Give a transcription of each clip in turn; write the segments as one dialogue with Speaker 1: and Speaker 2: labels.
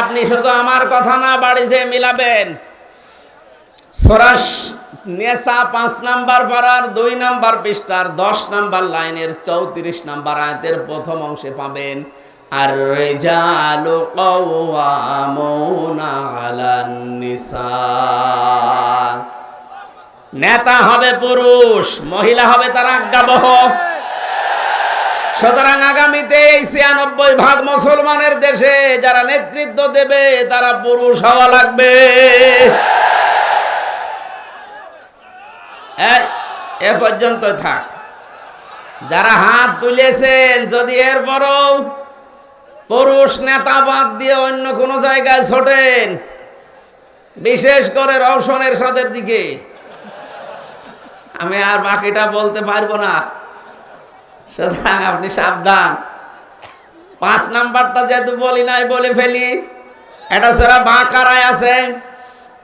Speaker 1: আপনি শুধু আমার কথা না বাড়িতে মিলাবেন। সরাস নেশা পাঁচ নাম্বার পাড়ার, দুই নাম্বার পৃষ্ঠার, দশ নাম্বার লাইনের, চৌত্রিশ নাম্বার আয়াতের প্রথম অংশে পাবেন আর রেজালু নেতা হবে পুরুষ, মহিলা হবে তার আজ্ঞাবহ। সুতরাং আগামীতে এই ছিয়ানব্বই ভাগ মুসলমানের দেশে যারা নেতৃত্ব দেবে, তারা পুরুষ হওয়া লাগবে। এ পর্যন্ত থাক। যারা হাত তুলেছেন, যদি এরপরও পুরুষ নেতা বাদ দিয়ে অন্য কোনো জায়গায় ছোটেন, বিশেষ করে রওশনের সাথে দিকে, আমি আর বাকিটা বলতে পারব না। সুতরাং আপনি সাবধান। পাঁচ নাম্বারটা যেহেতু বলি নাই, বলে ফেলি। এটা সেরা বাঁকারায় আছে।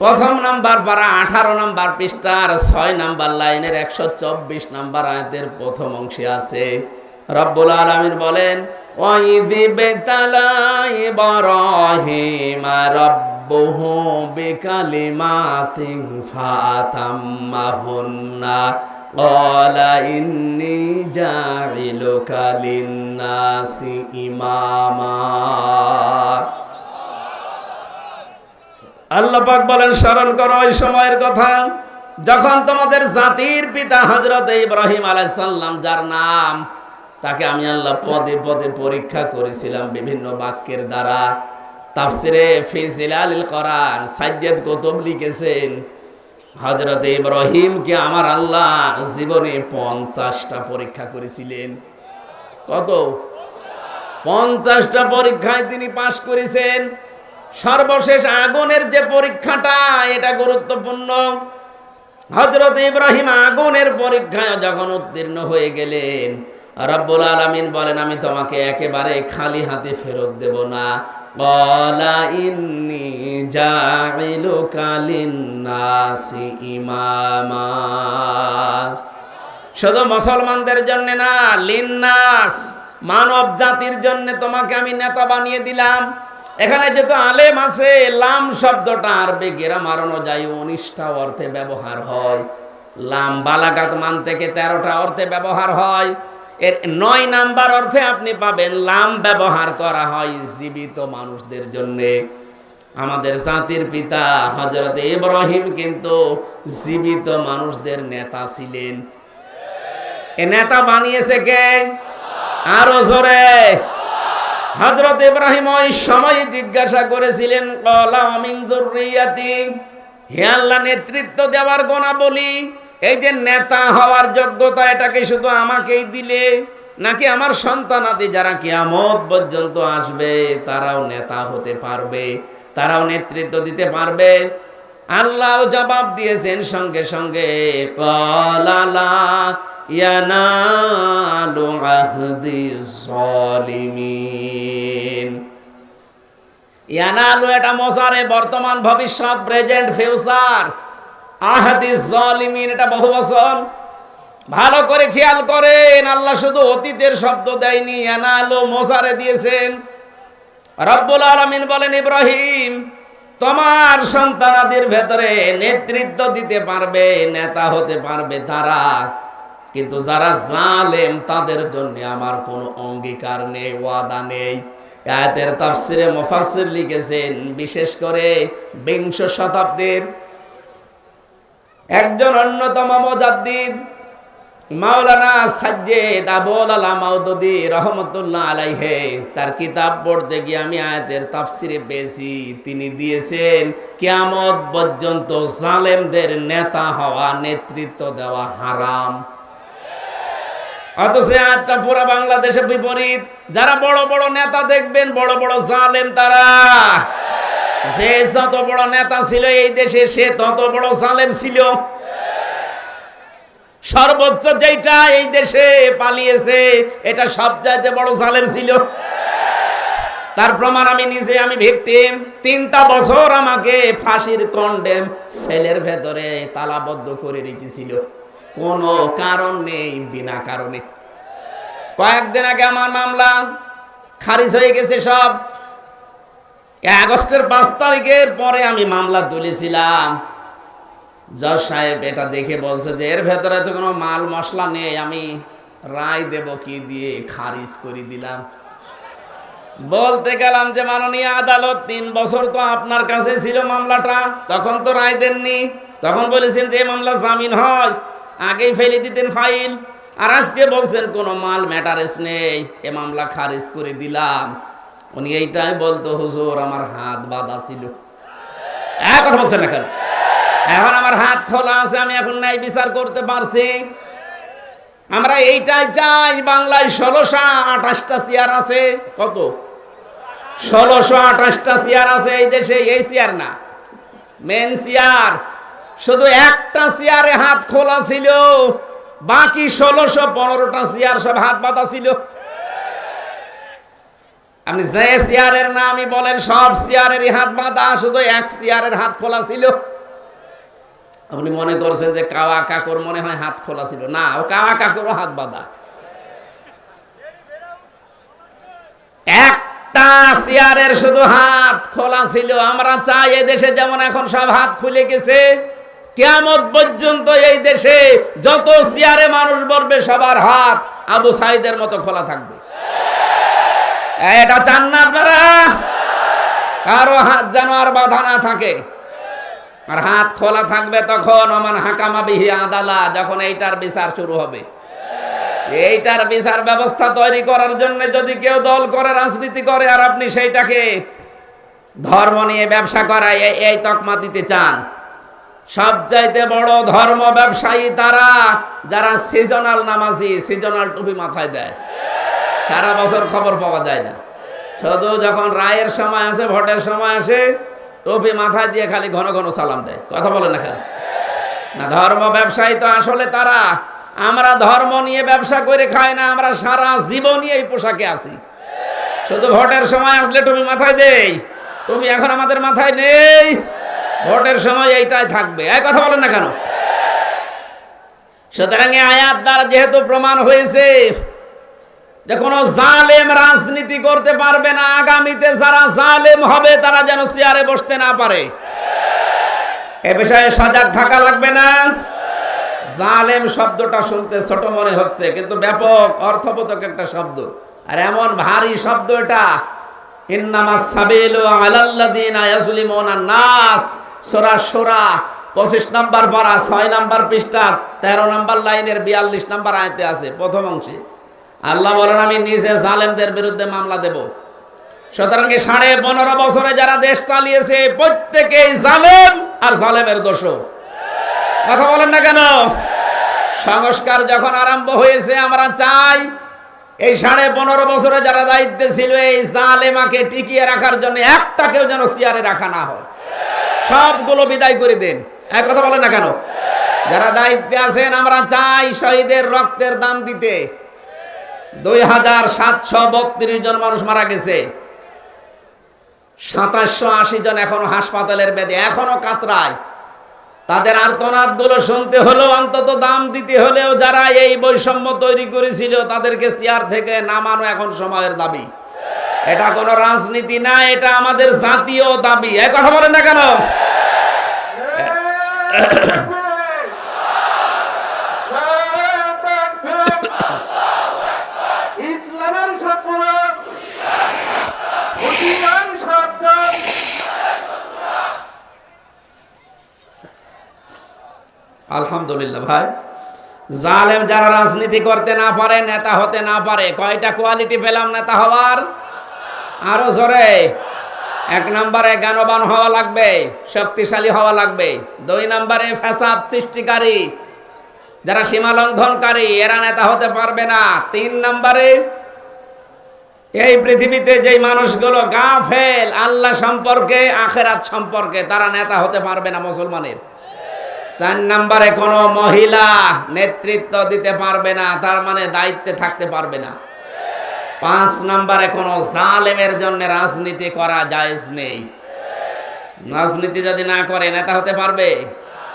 Speaker 1: প্রথম নাম্বার পারা আঠারো নাম্বার পৃষ্ঠার ছয় নাম্বার লাইনের একশো চব্বিশ নাম্বার আয়াতের প্রথম অংশে আছে। রব্বুল আলমিন বলেন রব্বুহু বিকালিমাতিন ফাতাম্মাহুন্না। قال إني جاعلك للناس إماما আল্লাহ পাক বলেন স্মরণ করো ওই সময়ের কথা যখন তোমাদের জাতির পিতা হজরত ইব্রাহিম আলাইসাল্লাম যার নাম তাকে আমি আল্লাহ পদে পদে পরীক্ষা করেছিলাম বিভিন্ন বাক্যের দ্বারা তাফসিরে ফিজিল আলিল কোরআন সাজ্জাদ কুতুব লিখেছেন হজরত ইব্রাহিমকে আমার আল্লাহ জীবনে পঞ্চাশটা পরীক্ষা করেছিলেন। কত? পঞ্চাশটা পরীক্ষায় তিনি পাশ করেছেন। সর্বশেষ আগুনের যে পরীক্ষাটা, এটা গুরুত্বপূর্ণ। হজরত ইব্রাহিম আগুনের পরীক্ষায় যখন উত্তীর্ণ হয়ে গেলেন, রব্বুল আলমিন বলেন, আমি তোমাকে একেবারে খালি হাতে ফেরত দেব না। শুধু মুসলমানদের জন্য না, লিন্নাস মানব জাতির জন্য তোমাকে আমি নেতা বানিয়ে দিলাম। এখানে যেহেতু আলেম আছে, লাম শব্দটা আরবি গ্রামার অনুযায়ী উনিশটা অর্থে ব্যবহার হয়। লাম বালাগাত মান থেকে তেরোটা অর্থে ব্যবহার হয়। এর নয় নাম্বার অর্থে আপনি পাবেন লাম ব্যবহার করা হয় জীবিত মানুষদের জন্যে। আমাদের জাতির পিতা হজরত ইব্রাহিম কিন্তু জীবিত মানুষদের নেতা ছিলেন। এ নেতা বানিয়েছে কে? আরও জোরে। হজরত ইব্রাহিম ওই সময় জিজ্ঞাসা করেছিলেন, কলা অমিন জরুরিয়াতি? হে আল্লাহ, নেতৃত্ব দেওয়ার গোনা বলি এই যে নেতা হওয়ার যোগ্যতা এটাকে শুধু আমাকেই দিলে? নাকি আমার সন্তানাদি যারা কিয়ামত পর্যন্ত আসবে, তারাও নেতা হতে পারবে, তারাও নেতৃত্ব দিতে পারবে? আল্লাহ জবাব দিয়েছেন সঙ্গে সঙ্গে, কলালা এটা মশারে বর্তমান ভবিষ্যৎ, প্রেজেন্ট, ফিউচার। ভালো করে খেয়াল করেন, আল্লাহ শুধু অতীতের শব্দ দেয়নি ইয়ানালু মশারে দিয়েছেন। রব্বুল আলমিন বলেন, ইব্রাহিম, তোমার সন্তানাদের ভেতরে নেতৃত্ব দিতে পারবে, নেতা হতে পারবে তারা। কিন্তু যারা জালেম, তাদের জন্য আমার কোনো অঙ্গীকার নেই, ওয়াদা নেই। আয়াতের তাফসিরে মুফাসসির লিখেছেন, বিশেষ করে বিংশ শতাব্দীর একজন অন্যতম মুজাদ্দিদ, মাওলানা সাজ্জেদ আবুল আলা মাউদুদি রহমতুল্লাহ আলাইহে, তার কিতাব পড়তে গিয়ে আমি আয়াতের তাফসিরে পেয়েছি। তিনি দিয়েছেন, কিয়ামত পর্যন্ত জালেমদের নেতা হওয়া, নেতৃত্ব দেওয়া হারাম। অথচ আজটা পুরো বাংলাদেশে বিপরীত। যারা বড় বড় নেতা দেখবেন, বড় বড় জালেম তারা। যে যত বড় নেতা ছিল এই দেশে, সে তত বড় জালেম ছিল। সর্বোচ্চ যেটা এই দেশে পালিয়েছে, এটা সব সবচাইতে বড় জালেম ছিল। তার প্রমাণ আমি নিজে, আমি ভিকটিম। তিনটা বছর আমাকে ফাঁসির কন্ডেম সেলের ভেতরে তালাবদ্ধ করে রেখেছিল। কোনো কারণ নেই, বিনা কারণে। কয়েকদিন আগে আমার মামলা খারিজ হয়ে গেছে সব। আগস্টের পাঁচ তারিখের পরে আমি মামলা তুলেছিলাম। জজ সাহেব এটা দেখে বলছে যে, এর ভেতরে তো কোনো মাল মশলা নেই, আমি রায় দেব কি দিয়ে খারিজ করে দিলাম। বলতে গেলাম যে, মাননীয় আদালত, তিন বছর তো আপনার কাছে ছিল মামলাটা, তখন তো রায় দেননি। তখন বলেছেন যে মামলা জামিন হয়, আগেই ফেলে দিতেন ফাইল। আর আজকে বলছেন, কোনো মাল ম্যাটারেস নেই, এ মামলা খারিজ করে দিলাম। উনি এইটাই বলতো, হুজুর, আমার হাত বাঁধা ছিল। এক কথা বলছেন না কেন? এখন আমার হাত খোলা আছে, আমি এখন ন্যায় বিচার করতে পারছি। আমরা এইটাই চাই, বাংলায় ষোলোশো আঠাশটা চেয়ার আছে। কত? ষোলোশো আঠাশটা চেয়ার আছে এই দেশে, এই চেয়ার না মেন চেয়ার। শুধু একটা চেয়ারে হাত খোলা ছিল, বাকি ষোলোশো পনেরোটা চেয়ার সব হাত বাঁধা ছিল। আপনি যে চেয়ারের নামই বলেন, সব চেয়ারেরই হাত বাঁধা, শুধু এক চেয়ারের হাত খোলা ছিল। আপনি মনে করছেন যে কাওয়া কাকর মনে হয় হাত খোলা ছিল। না, ও কাওয়া কাকরও হাত বাঁধা। একটা চেয়ারের শুধু হাত খোলা ছিল। আমরা চাই এই দেশে যেমন এখন সব হাত খুলে গেছে কেমন পর্যন্ত এই দেশে যত চেয়ারে মানুষ বলবে, সবার হাত আবু সাইদের মতো খোলা থাকবে। এটা চান না আপনারা? কারও হাত যেন আর বাধা না থাকে। আর হাত খোলা থাকবে তখন আমার হাকামা বিহি আদালা, যখন এইটার বিচার শুরু হবে। এইটার বিচার ব্যবস্থা তৈরি করার জন্য যদি কেউ দল করে, রাজনীতি করে, আর আপনি সেইটাকে ধর্ম নিয়ে ব্যবসা করায় এই তকমা দিতে চান। সবচাইতে বড় ধর্ম ব্যবসায়ী তারা, যারা সিজনাল নামাজি সিজনাল টুপি মাথায় দেয়। সারা বছর খবর পাওয়া যায় না। শুধু যখন রায়ের সময় আসে, ভোটের সময় আসে, টুপি মাথায় দিয়ে খালি ঘন ঘন সালাম দেয়। কথা বলে না কেন? না, ধর্ম ব্যবসায়ী তো আসলে তারা। আমরা ধর্ম নিয়ে ব্যবসা করে খাই না, আমরা সারা জীবনই এই পোশাকে আছি। শুধু ভোটের সময় আসলে টুপি মাথায় দেই। তুমি এখন আমাদের মাথায় নেই। ভোটের সময় এইটাই থাকবে। এক কথা বলেন না কেন? সুতরাং এই আয়াত দ্বারা যেহেতু প্রমাণ হয়েছে যে কোনো জালেম রাজনীতি করতে পারবে না, আগামীতে যারা জালেম হবে, তারা যেন চেয়ারে বসতে না পারে। এ বিষয়ে সজাগ থাকা লাগবে না। জালেম শব্দটা শুনতে ছোট মনে হচ্ছে, কিন্তু ব্যাপক, অর্থবোধক একটা শব্দ। আর এমন ভারী শব্দ এটা ইন্নামাস সাবিলু আলাল্লাযিনা ইয়াজলিমুনা নাস। সূরা সূরা 25 নাম্বার পারা 6 নাম্বার পৃষ্ঠা 13 নাম্বার লাইনের 42 নাম্বার আয়াতে আছে, প্রথম অংশে। আল্লাহ বলেন, আমি নিজে জালেমদের বিরুদ্ধে মামলা দেব। সুতরাং এই সাড়ে পনেরো বছরে যারা দেশ চালিয়েছে, প্রত্যেকেই জালেম আর জালেমের দোষ কথা বলেন না কেন? সংস্কার যখন আরম্ভ হয়েছে, আমরা চাই এই সাড়ে পনেরো বছরে যারা দায়িত্বে ছিল, এই জালেমাকে টিকিয়ে রাখার জন্য একটাকেও যেন চেয়ারে রাখা না হয়। সবগুলো বিদায় করে দেন। এক কথা বলেন না কেন? যারা দায়িত্বে আছেন, আমরা চাই শহীদের রক্তের দাম দিতে। দুই হাজার সাতশো বত্রিশ জন মানুষ মারা গেছে। সাতাশশো আশি জন এখনও হাসপাতালের বেদে, এখনও কাতরায়। তাদের আর্তনাদগুলো শুনতে হলেও, অন্তত দাম দিতে হলেও যারা এই বৈষম্য তৈরি করেছিল, তাদেরকে চেয়ার থেকে নামানো এখন সময়ের দাবি। এটা কোনো রাজনীতি না, এটা আমাদের জাতীয় দাবি। এক কথা বলেন না কেন? আলহামদুলিল্লাহ ভাই। জালেম যারা রাজনীতি করতে না পারে, নেতা হতে না পারে, কয়টা কোয়ালিটি পেলাম নেতা হওয়ার? আরও জোরে। এক নম্বরে জ্ঞানবান হওয়া লাগবে, শক্তিশালী হওয়া লাগবে। দুই নম্বরে ফ্যাসাদ সৃষ্টিকারী, যারা সীমা লঙ্ঘনকারী, এরা নেতা হতে পারবে না। তিন নম্বরে এই পৃথিবীতে যেই মানুষগুলো গাফেল, আল্লাহ সম্পর্কে, আখেরাত সম্পর্কে, তারা নেতা হতে পারবে না মুসলমানের। চার নম্বরে কোনো মহিলা নেতৃত্ব দিতে পারবে না, তার মানে দায়িত্বে থাকতে পারবে না। পাঁচ নম্বরে কোনো জালেমের জন্য রাজনীতি করা জায়েজ নেই। রাজনীতি যদি না করে নেতা হতে পারবে?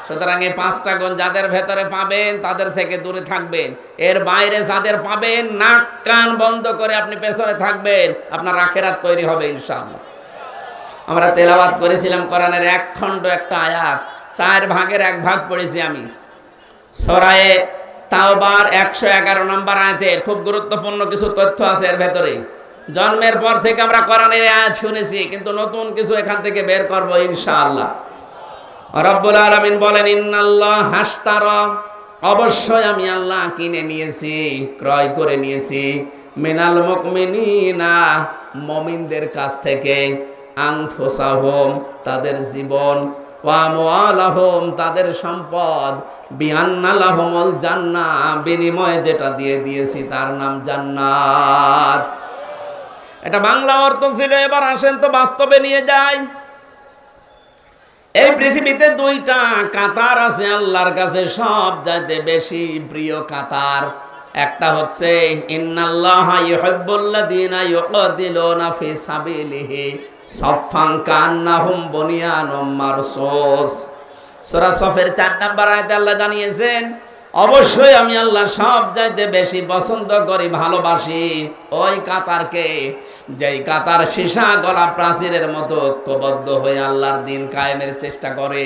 Speaker 1: সুতরাং এই পাঁচটা গুণ যাদের ভেতরে পাবেন, তাদের থেকে দূরে থাকবেন। এর বাইরে যাদের পাবেন, নাক কান বন্ধ করে আপনি পেছনে থাকবেন, আপনার আখেরাত তৈরি হবে ইনশাআল্লাহ। আমরা তেলাওয়াত করেছিলাম কোরআনের এক খণ্ড একটা আয়াত। চার ভাগের এক ভাগ পড়েছি আমি। সরায়ে তাওবার একশো এগারো নম্বর আয়াতের খুব গুরুত্বপূর্ণ কিছু তথ্য আছে এর ভেতরে। জন্মের পর থেকে আমরা কোরআনের আয়াত শুনেছি, কিন্তু নতুন কিছু এখান থেকে বের করব ইনশাআল্লাহ। রব্বুল আলামিন বলেন, ইন্নাল্লাহ হাসতার অবশ্যই আমি আল্লাহ কিনে নিয়েছি, ক্রয় করে নিয়েছি। মিনাল মুকমিনিনা মমিনদের কাছ থেকে আনফুসাহুম, তাদের জীবন তাদের সম্পদ। বিনিময়ে যেটা দিয়ে দিয়েছি তার নাম জান্নাত। এটা বাংলা অর্থ ছিল, এবার আসেন তো বাস্তবে নিয়ে যাই। এই পৃথিবীতে দুইটা কাতার আছে, আল্লাহর কাছে সব চাইতে বেশি প্রিয় কাতার। একটা হচ্ছে, ইন্নাল্লাহ ইউহিব্বুল্লাযীনা ইউকাতিলুনা ফি সাবিলিহি। সাফফান কান্নাহুম বুনিয়ানুম মারসুস। সূরা সফের 4 নম্বর আয়াতে আল্লাহ জানিয়েছেন, অবশ্যই আমি আল্লাহ সব চাইতে বেশি পছন্দ করি, ভালোবাসি। ওই কাতারকে, যেই কাতার সীসা গলা প্রাচীরের মতো ঐক্যবদ্ধ হয়ে আল্লাহর দিন কায়েমের চেষ্টা করে।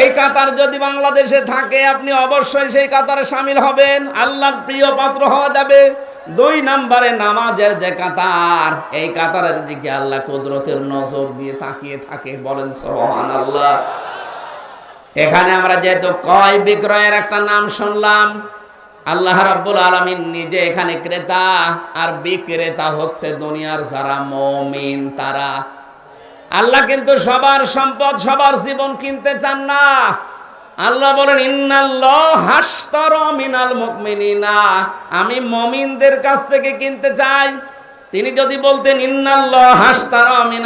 Speaker 1: এই কাতার যদি বাংলাদেশে থাকে, আপনি অবশ্যই সেই কাতারে সামিল হবেন। আল্লাহর প্রিয় পাত্র হওয়া যাবে। দুই নম্বরে নামাজের যে কাতার, এই কাতারের দিকে আল্লাহ কুদরতের নজর দিয়ে তাকিয়ে থাকে, বলেন সোহান আল্লাহ এখানে আমরা যেহেতু ক্রয় বিক্রয়ের একটা নাম শুনলাম, আল্লাহ রাব্বুল আলামিন নিজে এখানে ক্রেতা, আর বিক্রেতা হচ্ছে দুনিয়ার যারা মমিন, তারা। আল্লাহ কিন্তু সবার সম্পদ, সবার জীবন কিনতে চান না। আল্লাহ বলেন মিনাল মুকমিনিনা আমি মমিনদের কাছ থেকে কিনতে চাই। তিনি যদি বলতেন, ইন্নাল্লাহ হাসতার মিনাল